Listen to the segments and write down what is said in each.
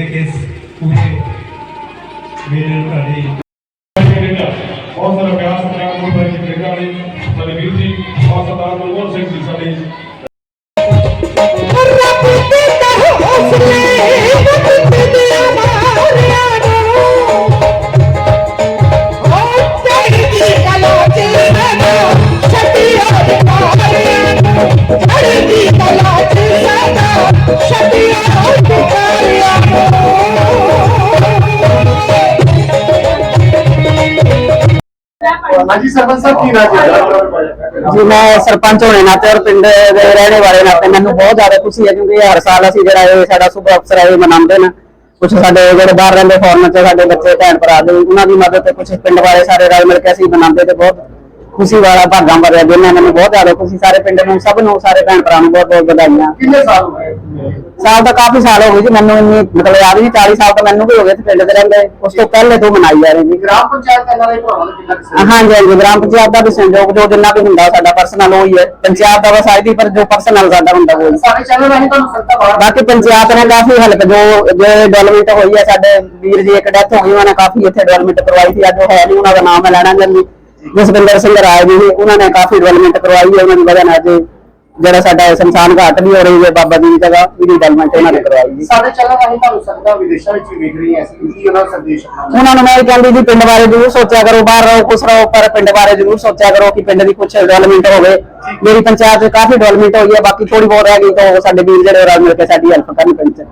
ਜਿਹੜੇ ਕਿ ਇਸ ਪੂਰੇ ਮੇਲੇ ਨੂੰ ਤੁਹਾਡੀ ਬਹੁਤ ਸਾਰਾ ਪਿਆਰ ਸਤਿਕਾਰ ਨੂੰ ਭਾਈ ਜੀ ਬੇਟਾ ਨੇ ਸਾਡੇ ਵੀਰ ਜੀ, ਬਹੁਤ ਸਰਦਾਰ ਮਨਮੋਹਨ ਸਿੰਘ ਜੀ ਸਾਡੇ। ਰੱਬ ਦੇ ਹੌਸਲੇ ਵਕਤ ਦੇ ਮਾਰਿਆ ਨੂੰ ਉਹ ਚੜ੍ਹਦੀ ਕਲਾ ਚ ਸਦਾ ਛੱਡਿਆ ਦੇ ਹਾਂਜੀ, ਸਰਪੰਚ ਸਾਹਿਬ, ਕੀ ਨਾਮ ਹੈ ਜੀ, ਮੈਂ ਸਰਪੰਚ ਹੋਣੇ ਨਾਤੇ ਔਰ ਪਿੰਡ ਦੇ ਰਹਿਣੇ ਵਾਲੇ ਨਾਤੇ ਮੈਨੂੰ ਬਹੁਤ ਜ਼ਿਆਦਾ ਖੁਸ਼ੀ ਹੈ ਕਿਉਂਕਿ ਹਰ ਸਾਲ ਅਸੀਂ ਜਿਹੜਾ ਇਹ ਸਾਡਾ ਸੁਭ ਅਫਸਰ ਹੈ, ਇਹ ਮਨਾਉਂਦੇ ਨੇ। ਕੁਝ ਸਾਡੇ ਜਿਹੜੇ ਬਾਹਰ ਰਹਿੰਦੇ ਫੋਰਨ ਚ, ਸਾਡੇ ਬੱਚੇ, ਭੈਣ ਭਰਾ ਦੇ ਉਹਨਾਂ ਦੀ ਮਦਦ ਤੇ ਕੁਝ ਪਿੰਡ ਵਾਲੇ ਸਾਰੇ ਰਲ ਮਿਲ ਕੇ ਅਸੀਂ ਮਨਾਉਂਦੇ ਤੇ ਬਹੁਤ ਖੁਸ਼ੀ ਵਾਲਾ ਭਾਗਾਂ ਭਰਿਆ ਦਿਨ ਹੈ ਮੈਨੂੰ ਬਹੁਤ ਜ਼ਿਆਦਾ ਖੁਸ਼ੀ ਸਾਰੇ ਪਿੰਡ ਨੂੰ ਸਭ ਨੂੰ ਸਾਰੇ ਭੈਣ ਭਰਾ ਨੂੰ ਬਹੁਤ ਬਹੁਤ ਵਧਾਈਆਂ। ਕਿੰਨੇ ਸਾਲ ਹੋ ਗਏ ਸਾਲ ਤਾਂ ਕਾਫੀ ਸਾਲ ਹੋ ਗਏ ਜੀ ਮੈਨੂੰ ਇੰਨੀ ਮਤਲਬ ਯਾਦ ਨਹੀਂ 40 ਸਾਲ ਤਾਂ ਮੈਨੂੰ ਵੀ ਹੋ ਗਏ ਤੇ ਪਿੰਡ ਦੇ ਰਹਿੰਦੇ। ਉਸ ਤੋਂ ਪਹਿਲੇ ਤੋਂ ਮਨਾਈ ਜਾ ਰਹੀ ਜੀ। ਗ੍ਰਾਮ ਪੰਚਾਇਤ ਇਹਨਾਂ ਦੇ ਭਰਾਵਾਂ ਦਾ ਕਿੰਨਾ ਸਹਿਯੋਗ? ਹਾਂਜੀ ਹਾਂਜੀ ਗ੍ਰਾਮ ਪੰਚਾਇਤ ਦਾ ਵੀ ਸੰਯੋਗ ਜੋ ਜਿੰਨਾ ਵੀ ਹੁੰਦਾ ਸਾਡਾ ਪਰਸਨਲ ਹੋਈ ਹੈ। ਪੰਚਾਇਤ ਦਾ ਵਸਾਈ ਦੀ ਪਰ ਜੋ ਪਰਸਨਲ ਸਾਡਾ ਹੁੰਦਾ ਕੋਈ। ਸਾਡੇ ਚੈਨਲ ਰਾਹੀਂ ਤੁਹਾਨੂੰ ਸੰਤਾ ਬਾਹਰ ਬਾਕੀ ਪੰਚਾਇਤ ਨੇ ਕਾਫੀ ਹੈਲਪ ਜੋ ਜੋ ਡਿਵੈਲਪਮੈਂਟ ਹੋਈ ਹੈ ਸਾਡੇ ਵੀਰ ਜੀ ਇੱਕ ਡੈਥ ਹੋ ਗਈ ਉਹਨਾਂ ਨੇ ਕਾਫੀ ਇੱਥੇ ਡਿਵੈਲਪਮੈਂਟ ਕਰਵਾਈ ਸੀ। ਅੱਜ ਉਹ ਹੈ ਨਹੀਂ ਉਹਨਾਂ ਦਾ ਨਾਮ ਮੈਂ ਲੈਣਾ ਨਹੀਂ ਜਸਵਿੰਦਰ ਸਿੰਘ ਰਾਏ ਜੀ ਉਹਨਾਂ ਨੇ ਕਾਫੀ ਡਿਵੈਲਪਮੈਂਟ ਕਰਵਾਈ ਹੈ ਉਹਨਾਂ ਦੀ ਵਜ੍ਹਾ ਨਾਲ ਅੱਜ ਜਿਹੜਾ ਸਾਡਾ ਸ਼ਮਸ਼ਾਨ ਘਾਟ ਵੀ ਹੋ ਰਹੀ ਹੈ ਬਾਬਾ ਜੀ ਦੀ ਜਗ੍ਹਾ ਇਹਦੀ ਡਿਵੈਲਪਮੈਂਟ ਉਹਨਾਂ ਨੇ ਕਰਵਾਈ ਜੀ। ਸਾਡੇ ਚੈਨਲ ਰਾਹੀਂ ਤੁਹਾਨੂੰ ਸੰਗਤਾਂ ਵਿਦੇਸ਼ਾਂ ਵਿੱਚ ਵੀ ਵੇਖ ਰਹੀਆਂ ਸੀ ਕੀ ਉਹਨਾਂ ਦਾ ਸੰਦੇਸ਼ ਉਹਨਾਂ ਨੂੰ ਮੈਂ ਇਹ ਕਹਿੰਦੀ ਜੀ ਪਿੰਡ ਬਾਰੇ ਜ਼ਰੂਰ ਸੋਚਿਆ ਕਰੋ ਬਾਹਰ ਰਹੋ ਕੁਛ ਰਹੋ ਪਰ ਪਿੰਡ ਬਾਰੇ ਜ਼ਰੂਰ ਸੋਚਿਆ ਕਰੋ ਕਿ ਪਿੰਡ ਦੀ ਕੁਛ ਡਿਵੈਲਪਮੈਂਟ ਹੋਵੇ। ਮੇਰੀ ਪੰਚਾਇਤ 'ਚ ਕਾਫੀ ਡਿਵੈਲਪਮੈਂਟ ਹੋਈ ਹੈ ਬਾਕੀ ਥੋੜੀ ਬਹੁਤ ਰਹਿ ਗਈ ਤਾਂ ਸਾਡੇ ਵੀਰ ਜਿਹੜੇ ਰਲ ਮਿਲ ਕੇ ਸਾਡੀ ਹੈਲਪ ਕਰਨ ਪਿੰਡ 'ਚ।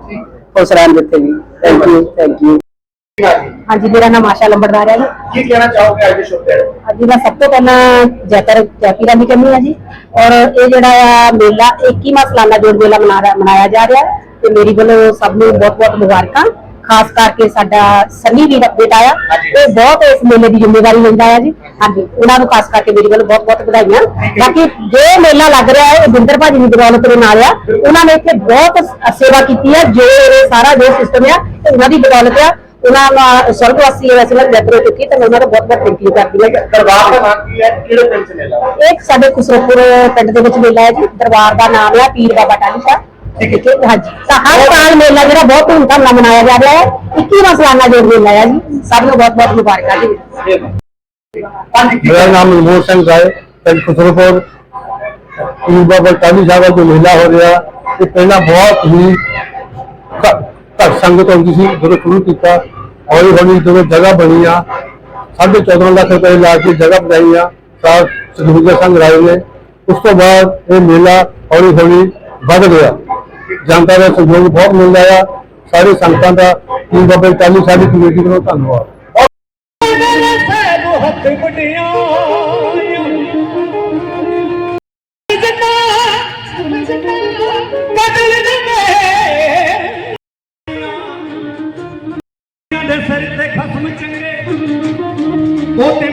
ਖੁਸ਼ ਰਹਿਣ ਜਿੱਥੇ ਵੀ ਥੈਂਕ ਯੂ ਥੈਂਕ ਯੂ ਹਾਂਜੀ ਮੇਰਾ ਨਾਮ ਆਸ਼ਾ ਲੰਬੜਦਾਰ ਹੈ ਜੀ। ਕੀ ਕਹਿਣਾ ਚਾਹੋਗੇ ਅੱਜ ਦੇ ਸ਼ੁਭ ਦਿਹਾੜੇ ਅੱਜ ਮੈਂ ਸਭ ਤੋਂ ਪਹਿਲਾਂ ਜੈਕਰ ਜੈਪੀ ਰਾਣੀ ਕਰਨੀ ਹੈ ਜੀ। ਔਰ ਇਹ ਜਿਹੜਾ ਆ ਮੇਲਾ 21ਵਾਂ ਸਾਲਾਨਾ ਜੋੜ ਮੇਲਾ ਮਨਾ ਮਨਾਇਆ ਜਾ ਰਿਹਾ ਹੈ। ਤੇ ਮੇਰੀ ਵੱਲੋਂ ਸਭ ਨੂੰ ਬਹੁਤ ਬਹੁਤ ਮੁਬਾਰਕਾਂ। ਖਾਸ ਕਰਕੇ ਸਾਡਾ ਸਨੀ ਵੀਰ ਬੇਟਾ ਆ। ਇਹ ਬਹੁਤ ਇਸ ਮੇਲੇ ਦੀ ਜ਼ਿੰਮੇਵਾਰੀ ਲੈਂਦਾ ਹੈ ਜੀ। ਹਾਂਜੀ ਉਹਨਾਂ ਨੂੰ ਖਾਸ ਕਰਕੇ ਮੇਰੀ ਵੱਲੋਂ ਬਹੁਤ ਬਹੁਤ ਵਧਾਈਆਂ ਬਾਕੀ ਜੋ ਮੇਲਾ ਲੱਗ ਰਿਹਾ ਹੈ ਇਹ ਬਿੰਦਰ ਭਾਜੀ ਦੀ ਬਦੌਲਤ ਦੇ ਨਾਲ ਆ। ਉਹਨਾਂ ਨੇ ਇੱਥੇ ਬਹੁਤ ਸ- ਸੇਵਾ ਕੀਤੀ ਹੈ ਜੋ ਇਹ ਸਾਰਾ ਜੋ ਸਿਸਟਮ ਆ ਇਹ ਉਹਨਾਂ ਦੀ ਬਦੌਲਤ ਆ। ਉਹਨਾਂ ਦਾ ਸਵਰਗਵਾਸੀ ਵੈਸੇ ਨਾਲ ਜੱਤ ਹੋ ਚੁੱਕੀ ਤੇ ਮੈਂ ਉਹਨਾਂ ਦਾ ਬਹੁਤ ਬਹੁਤ ਥੈਂਕ ਯੂ ਕਰਦੀ ਹਾਂ ਦਰਬਾਰ ਦਾ ਨਾਮ ਕੀ ਹੈ ਕਿਹੜੇ ਪਿੰਡ ਚ ਮੇਲਾ ਵਾ? ਇੱਕ ਸਾਡੇ ਖੁਸਰੋਪੁਰ ਪਿੰਡ ਦੇ ਵਿੱਚ ਮੇਲਾ ਹੈ ਜੀ ਦਰਬਾਰ ਦਾ ਨਾਮ ਹੈ ਪੀਰ ਬਾਬਾ ਟਾਲੀ ਸਾਹਿਬ ਠੀਕ ਹੈ ਹਾਂਜੀ ਤਾਂ ਹਰ ਸਾਲ ਮੇਲਾ ਜਿਹੜਾ ਬਹੁਤ ਧੂਮਧਾਮ ਨਾਲ ਮਨਾਇਆ ਜਾ ਰਿਹਾ ਹੈ 21ਵਾਂ ਸਾਲਾਨਾ ਜੋੜ ਮੇਲਾ ਹੈ ਜੀ ਸਭ ਨੂੰ ਬਹੁਤ ਬਹੁਤ ਮੁਬਾਰਕਾਂ ਜੀ ਹਾਂਜੀ ਕੀ मेरा नाम मनमोहन सिंह राय ਪਿੰਡ ਖੁਸਰੋਪੁਰ ਪੀਰ ਬਾਬਾ ਟਾਲੀ ਸਾਹਿਬ ਦਾ ਜੋ ਮੇਲਾ ਹੋ ਰਿਹਾ ਇਹ ਪਹਿਲਾਂ ਬਹੁਤ ਹੀ ਘ- ਘੱਟ ਸੰਗਤ ਆਉਂਦੀ ਸੀ ਜਦੋਂ ਸ਼ੁਰੂ ਕੀਤਾ, ਹੌਲੀ ਹੌਲੀ ਜਦੋਂ ਜਗ੍ਹਾ ਬਣੀ ਆ, ਸਾਢੇ 14 ਲੱਖ ਰੁਪਏ ਲਾ ਕੇ ਜਗ੍ਹਾ ਬਣਾਈ ਆ, ਸਾਰ ਸੁਖਵਿੰਦਰ ਸਿੰਘ ਰਾਏ ਨੇ। ਉਸ ਤੋਂ ਬਾਅਦ ਇਹ ਮੇਲਾ ਹੌਲੀ ਹੌਲੀ ਵੱਧ ਗਿਆ। ਜਨਤਾ ਦਾ ਸਹਿਯੋਗ ਬਹੁਤ ਮਿਲਦਾ ਆ। ਸਾਰੇ ਸੰਗਤਾਂ ਦਾ ਪੀਰ ਬਾਬਾ ਟਾਲੀ ਸਾਡੀ ਕਮੇਟੀ ਵੱਲੋਂ ਧੰਨਵਾਦ। ਦੇ ਸਿਰ ਤੇ ਖਸਮ ਚੰਗੇ ਉਹ ਤੇ